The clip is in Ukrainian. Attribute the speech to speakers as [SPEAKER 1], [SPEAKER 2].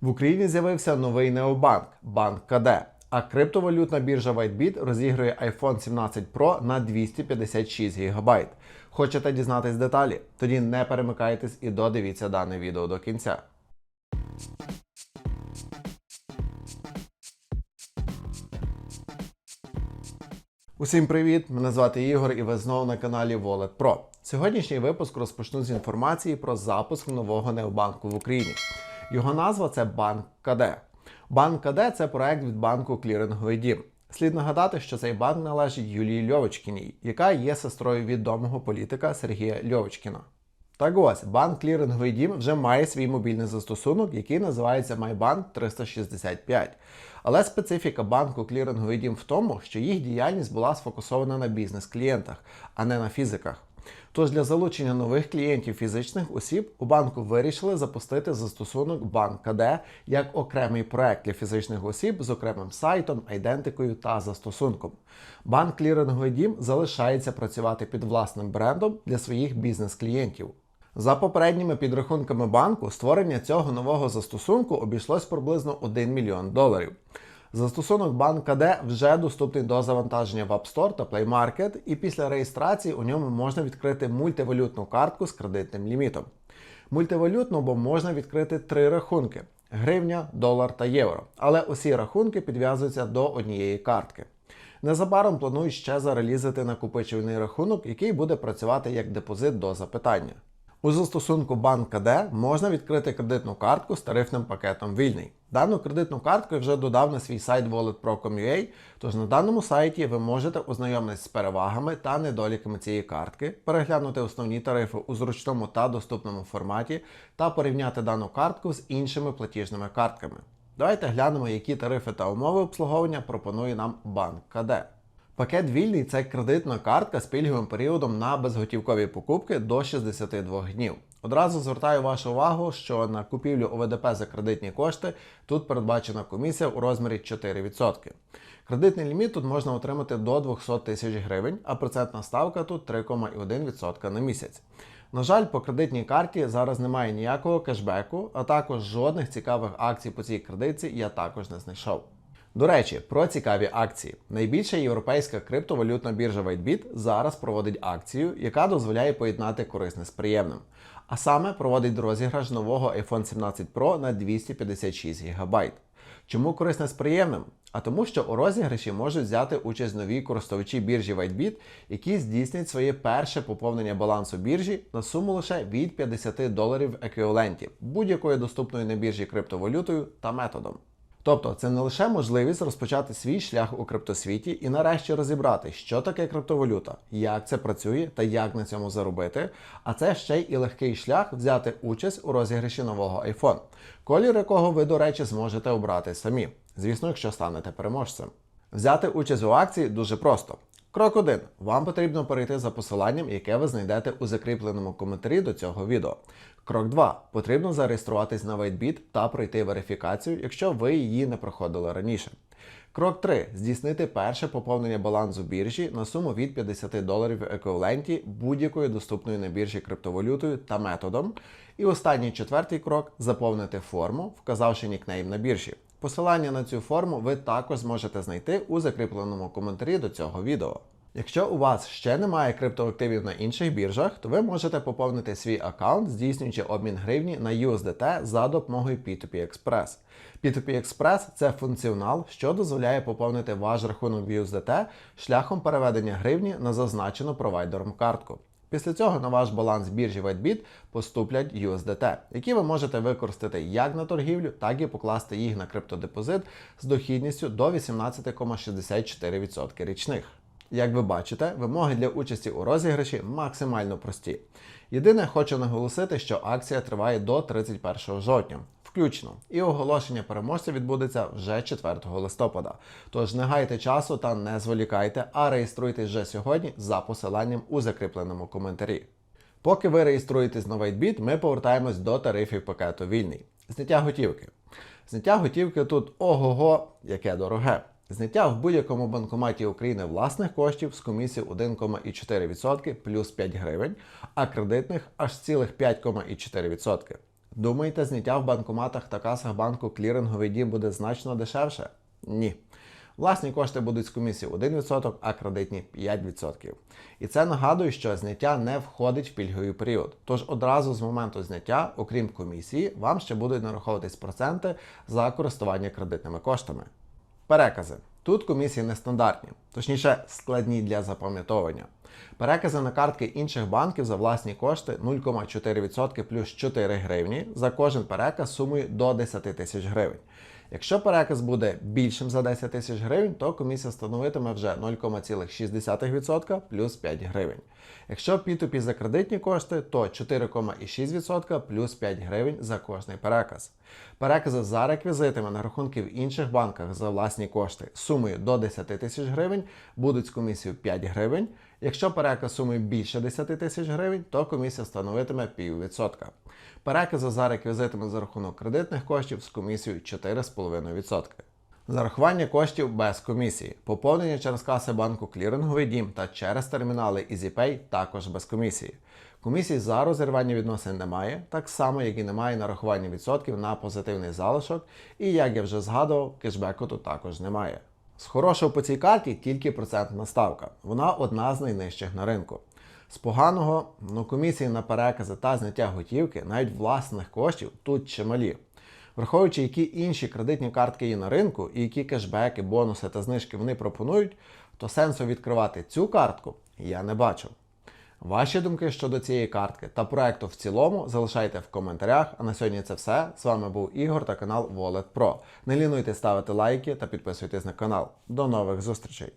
[SPEAKER 1] В Україні з'явився новий необанк банк КД. А криптовалютна біржа WhiteBit розігрує iPhone 17 Pro на 256 ГБ. Хочете дізнатись деталі? Тоді не перемикайтесь і додивіться дане відео до кінця. Усім привіт! Мене звати Ігор і ви знову на каналі Wallet Pro. Сьогоднішній випуск розпочну з інформації про запуск нового необанку в Україні. Його назва це Банк КД. Банк КД це проект від банку Кліринговий Дім. Слід нагадати, що цей банк належить Юлії Льовочкіній, яка є сестрою відомого політика Сергія Льовочкіна. Так ось, банк Кліринговий Дім вже має свій мобільний застосунок, який називається MyBank 365. Але специфіка банку Кліринговий Дім в тому, що їх діяльність була сфокусована на бізнес-клієнтах, а не на фізиках. Тож для залучення нових клієнтів фізичних осіб у банку вирішили запустити застосунок Банк КД як окремий проект для фізичних осіб з окремим сайтом, айдентикою та застосунком. Банк Кліринговий Дім залишається працювати під власним брендом для своїх бізнес-клієнтів. За попередніми підрахунками банку, створення цього нового застосунку обійшлось приблизно 1 мільйон доларів. Застосунок Банк КД вже доступний до завантаження в App Store та Play Market, і після реєстрації у ньому можна відкрити мультивалютну картку з кредитним лімітом. Мультивалютну, бо можна відкрити три рахунки: гривня, долар та євро. Але усі рахунки підв'язуються до однієї картки. Незабаром планують ще зарелізити накопичувальний рахунок, який буде працювати як депозит до запитання. У застосунку Банк КД можна відкрити кредитну картку з тарифним пакетом вільний. Дану кредитну картку я вже додав на свій сайт walletpro.com.ua, тож на даному сайті ви можете ознайомитися з перевагами та недоліками цієї картки, переглянути основні тарифи у зручному та доступному форматі та порівняти дану картку з іншими платіжними картками. Давайте глянемо, які тарифи та умови обслуговування пропонує нам Банк КД. Пакет вільний це кредитна картка з пільговим періодом на безготівкові покупки до 62 днів. Одразу звертаю вашу увагу, що на купівлю ОВДП за кредитні кошти тут передбачена комісія у розмірі 4%. Кредитний ліміт тут можна отримати до 200 тисяч гривень, а процентна ставка тут 3,1% на місяць. На жаль, по кредитній карті зараз немає ніякого кешбеку, а також жодних цікавих акцій по цій кредитці я також не знайшов. До речі, про цікаві акції. Найбільша європейська криптовалютна біржа WhiteBit зараз проводить акцію, яка дозволяє поєднати корисне з приємним. А саме проводить розіграш нового iPhone 17 Pro на 256 ГБ. Чому корисне з приємним? А тому, що у розіграші можуть взяти участь нові користувачі біржі WhiteBit, які здійснять своє перше поповнення балансу біржі на суму лише від 50 доларів в еквіваленті будь-якою доступною на біржі криптовалютою та методом. Тобто це не лише можливість розпочати свій шлях у криптосвіті і нарешті розібрати, що таке криптовалюта, як це працює та як на цьому заробити. А це ще й і легкий шлях взяти участь у розіграші нового iPhone, колір якого ви, до речі, зможете обрати самі. Звісно, якщо станете переможцем. Взяти участь у акції дуже просто. Крок 1. Вам потрібно перейти за посиланням, яке ви знайдете у закріпленому коментарі до цього відео. Крок 2. Потрібно зареєструватись на WhiteBit та пройти верифікацію, якщо ви її не проходили раніше. Крок 3. Здійснити перше поповнення балансу біржі на суму від 50 доларів в еквіваленті будь-якою доступною на біржі криптовалютою та методом. І останній четвертий крок заповнити форму, вказавши нікнейм на біржі. Посилання на цю форму ви також зможете знайти у закріпленому коментарі до цього відео. Якщо у вас ще немає криптоактивів на інших біржах, то ви можете поповнити свій аккаунт, здійснюючи обмін гривні на USDT за допомогою P2P Express. P2P Express – це функціонал, що дозволяє поповнити ваш рахунок в USDT шляхом переведення гривні на зазначену провайдером картку. Після цього на ваш баланс біржі WhiteBit поступлять USDT, які ви можете використати як на торгівлю, так і покласти їх на криптодепозит з дохідністю до 18,64% річних. Як ви бачите, вимоги для участі у розіграші максимально прості. Єдине, хочу наголосити, що акція триває до 31 жовтня, включно, і оголошення переможця відбудеться вже 4 листопада. Тож не гайте часу та не зволікайте, а реєструйтесь вже сьогодні за посиланням у закріпленому коментарі. Поки ви реєструєтесь на WhiteBit, ми повертаємось до тарифів пакету вільний. Зняття готівки. Зняття готівки тут ого-го, яке дороге. Зняття в будь-якому банкоматі України власних коштів з комісією 1,4% плюс 5 гривень, а кредитних аж цілих 5,4%. Думаєте, зняття в банкоматах та касах банку кліринговий дім буде значно дешевше? Ні. Власні кошти будуть з комісії 1%, а кредитні 5%. І це нагадує, що зняття не входить в пільговий період. Тож одразу з моменту зняття, окрім комісії, вам ще будуть нараховуватись проценти за користування кредитними коштами. Перекази. Тут комісії нестандартні, точніше, складні для запам'ятовування. Перекази на картки інших банків за власні кошти 0,4% плюс 4 гривні за кожен переказ сумою до 10 тисяч гривень. Якщо переказ буде більшим за 10 тисяч гривень, то комісія становитиме вже 0,6% плюс 5 гривень. Якщо P2P за кредитні кошти, то 4,6% плюс 5 гривень за кожний переказ. Перекази за реквізитами на рахунки в інших банках за власні кошти сумою до 10 тисяч гривень будуть з комісією 5 гривень. Якщо переказ сумою більше 10 тисяч гривень, то комісія становитиме піввідсотка. Перекази за реквізитами за рахунок кредитних коштів з комісією 4,5%. Зарахування коштів без комісії. Поповнення через каси банку кліринговий дім та через термінали EasyPay також без комісії. Комісії за розірвання відносин немає, так само, як і немає нарахування відсотків на позитивний залишок, і як я вже згадував, кешбеку тут також немає. З хорошого по цій карті тільки процентна ставка. Вона одна з найнижчих на ринку. З поганого, ну комісії на перекази та зняття готівки, навіть власних коштів, тут чималі. Враховуючи, які інші кредитні картки є на ринку, і які кешбеки, бонуси та знижки вони пропонують, то сенсу відкривати цю картку я не бачу. Ваші думки щодо цієї картки та проекту в цілому залишайте в коментарях. А на сьогодні це все. З вами був Ігор та канал Wallet Pro. Не лінуйте ставити лайки та підписуйтесь на канал. До нових зустрічей!